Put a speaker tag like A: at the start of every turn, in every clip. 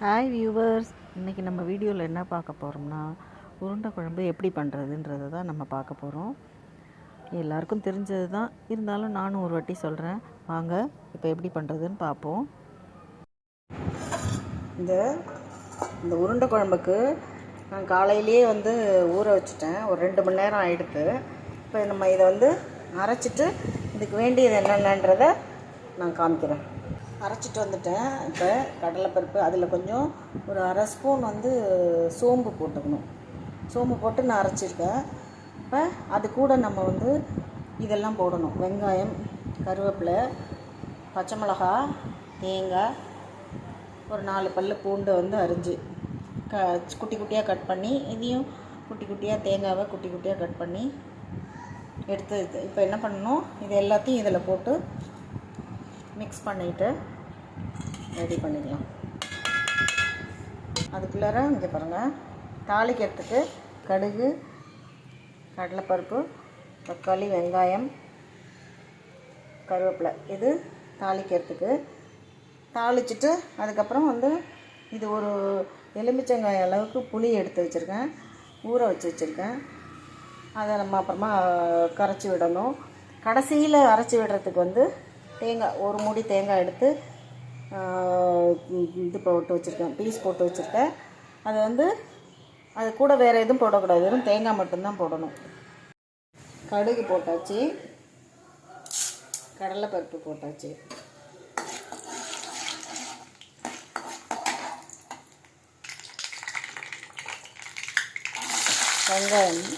A: Hi viewers இன்றைக்கி நம்ம வீடியோவில் என்ன பார்க்க போகிறோம்னா உருண்டை குழம்பு எப்படி பண்ணுறதுன்றதை தான் நம்ம பார்க்க போகிறோம் எல்லாருக்கும் தெரிஞ்சது தான். இருந்தாலும் நானும் ஒரு வாட்டி சொல்கிறேன் வாங்க இப்போ எப்படி பண்ணுறதுன்னு பார்ப்போம். இந்த இந்த உருண்டை குழம்புக்கு நான் காலையிலேயே வந்து ஊற வச்சுட்டேன். ஒரு ரெண்டு மணி நேரம் ஆகிடுது இப்போ நம்ம இதை வந்து அரைச்சிட்டு இதுக்கு வேண்டியது என்னென்னன்றதை நான் காமிக்கிறேன். அரைச்சிட்டு வந்துட்டேன். இப்போ கடலைப்பருப்பு அதில் கொஞ்சம் ஒரு அரை ஸ்பூன் வந்து சோம்பு போட்டுக்கணும். சோம்பு போட்டு நான் அரைச்சிருக்கேன். இப்போ அது கூட நம்ம வந்து இதெல்லாம் போடணும். வெங்காயம் கருவேப்பிலை பச்சை மிளகா தேங்காய் ஒரு நாலு பல் பூண்டு வந்து அரிஞ்சு க குட்டி குட்டியாக கட் பண்ணி இதையும் குட்டி குட்டியாக தேங்காவை குட்டி குட்டியாக கட் பண்ணி எடுத்து இப்போ என்ன பண்ணணும்? இது எல்லாத்தையும் இதில் போட்டு மிக்ஸ் பண்ணிவிட்டு ரெடி பண்ணிக்கலாம். அதுக்குள்ளார இங்கே பாருங்கள் தாளிக்கிறதுக்கு கடுகு கடலைப்பருப்பு தக்காளி வெங்காயம் கருவேப்பிலை. இது தாளிக்கிறதுக்கு. தாளிச்சிட்டு அதுக்கப்புறம் வந்து இது ஒரு எலுமிச்சங்காய் அளவுக்கு புளி எடுத்து வச்சுருக்கேன். ஊற வச்சு வச்சுருக்கேன். அதை நம்ம அப்புறமா கரைச்சி விடணும். கடைசியில் அரைச்சி விடுறதுக்கு வந்து தேங்காய் ஒரு மூடி தேங்காய் எடுத்து இது போட்டு வச்சுருக்கேன் பீஸ் போட்டு வச்சுருக்கேன். அது வந்து அது கூட வேறு எதுவும் போடக்கூடாது வெறும் தேங்காய் மட்டும்தான் போடணும். கடுகு போட்டாச்சு. கடலைப்பருப்பு போட்டாச்சு. வெங்காயம்.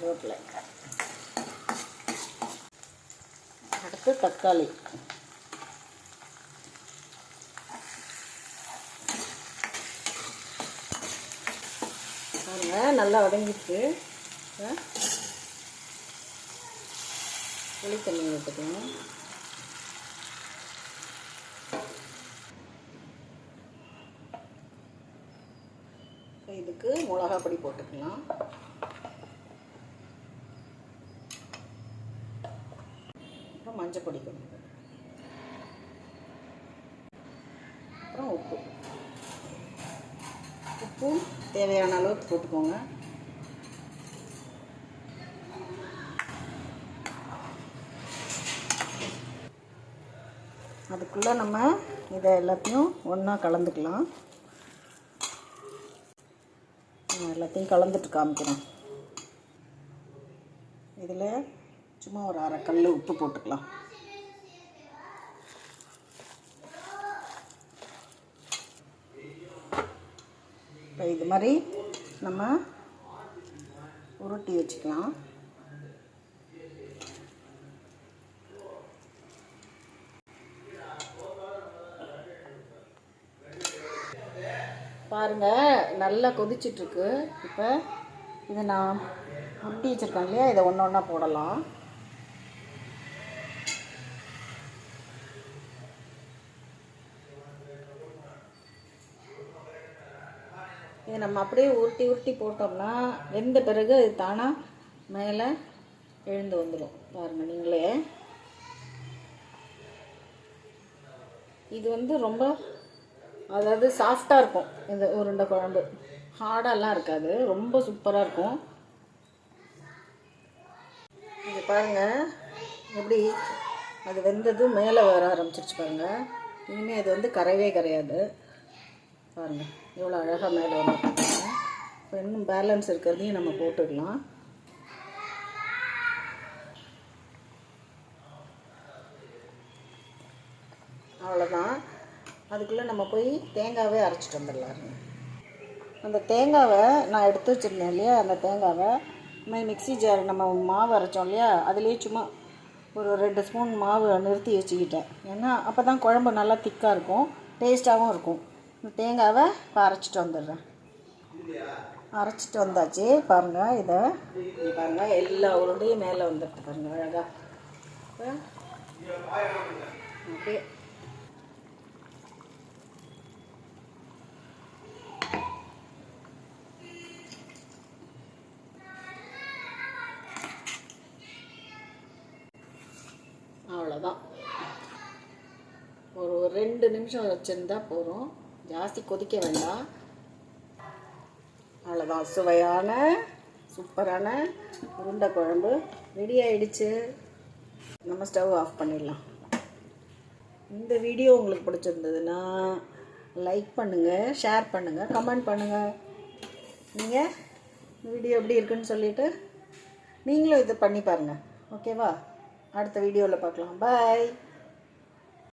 A: கருவேப்பிலை அடுத்து தக்காளி. பாருங்க நல்லா வதங்கிட்டு புளி தண்ணி ஊற்றிக்கணும் இதுக்கு மிளகாப்பொடி பொடி போட்டுக்கலாம். அப்புறம் மஞ்சள் பொடி கொஞ்சம் அப்புறம் உப்பு. உப்பும் தேவையான அளவுக்கு போட்டுக்கோங்க. அதுக்குள்ளே நம்ம இதை எல்லாத்தையும் ஒன்றா கலந்துக்கலாம். எல்லாத்தையும் கலந்துட்டு காமிக்கிறேன் இதில் சும்மா ஒரு அரை கல் உப்பு போட்டுக்கலாம். இப்போ இது மாதிரி நம்ம உருட்டி வச்சுக்கலாம். பாருங்கள் நல்லா கொதிச்சிட்ருக்கு இப்போ இதை நான் உருட்டி வச்சுருக்கேன் இல்லையா? இதை ஒன்று ஒன்றா போடலாம். இதை நம்ம அப்படியே உருட்டி உருட்டி போட்டோம்னா வெந்த பிறகு அது தானாக மேலே எழுந்து வந்துடும் பாருங்கள் நீங்களே. இது வந்து ரொம்ப அதாவது சாஃப்டாக இருக்கும். இந்த உருண்டை குழம்பு. ஹார்டாலாம் இருக்காது. ரொம்ப சூப்பராக இருக்கும். இது பாருங்கள் எப்படி அது வெந்ததும் மேலே வர ஆரம்பிச்சிருச்சு பாருங்கள் இனிமேல் அது வந்து கரையவே கரையாது. பாருங்கள் எவ்வளோ அழகாக மேலே வந்து இப்போ இன்னும் பேலன்ஸ் இருக்கிறதையும் நம்ம போட்டுக்கலாம். அவ்வளோதான். அதுக்குள்ளே நம்ம போய் தேங்காவே அரைச்சிட்டு வந்துடலாருங்க அந்த தேங்காவை நான் எடுத்து வச்சுருந்தேன் இல்லையா? அந்த தேங்காவை நம்ம மிக்ஸி ஜார் நம்ம மாவு அரைச்சோம் இல்லையா? அதுலேயே சும்மா ஒரு ரெண்டு ஸ்பூன் மாவு நிறுத்தி வச்சுக்கிட்டேன். ஏன்னா அப்போ தான் குழம்பு நல்லா திக்காக இருக்கும் டேஸ்ட்டாகவும் இருக்கும். தேங்காவை அரைச்சிட்டு வந்துடுறேன் அரைச்சிட்டு வந்தாச்சு பாருங்கள் இதை பாருங்கள் எல்லா உருண்டையும் மேலே வந்துடுது பாருங்கள் அழகாக ஓகே அவ்வளோதான் ஒரு ரெண்டு நிமிஷம் வச்சுருந்தா போகிறோம் ஜாஸ்தி கொதிக்க வேண்டாம் அவ்வளோதான் சுவையான சூப்பரான உருண்டை குழம்பு ரெடி ஆயிடுச்சு நம்ம ஸ்டவ் ஆஃப் பண்ணிடலாம். இந்த வீடியோ உங்களுக்கு பிடிச்சிருந்ததுன்னா லைக் பண்ணுங்கள் ஷேர் பண்ணுங்கள் கமெண்ட் பண்ணுங்கள் நீங்கள் வீடியோ எப்படி இருக்குன்னு சொல்லிவிட்டு நீங்களும் இது பண்ணி பாருங்கள் ஓகேவா அடுத்த வீடியோவில் பார்க்கலாம். பாய்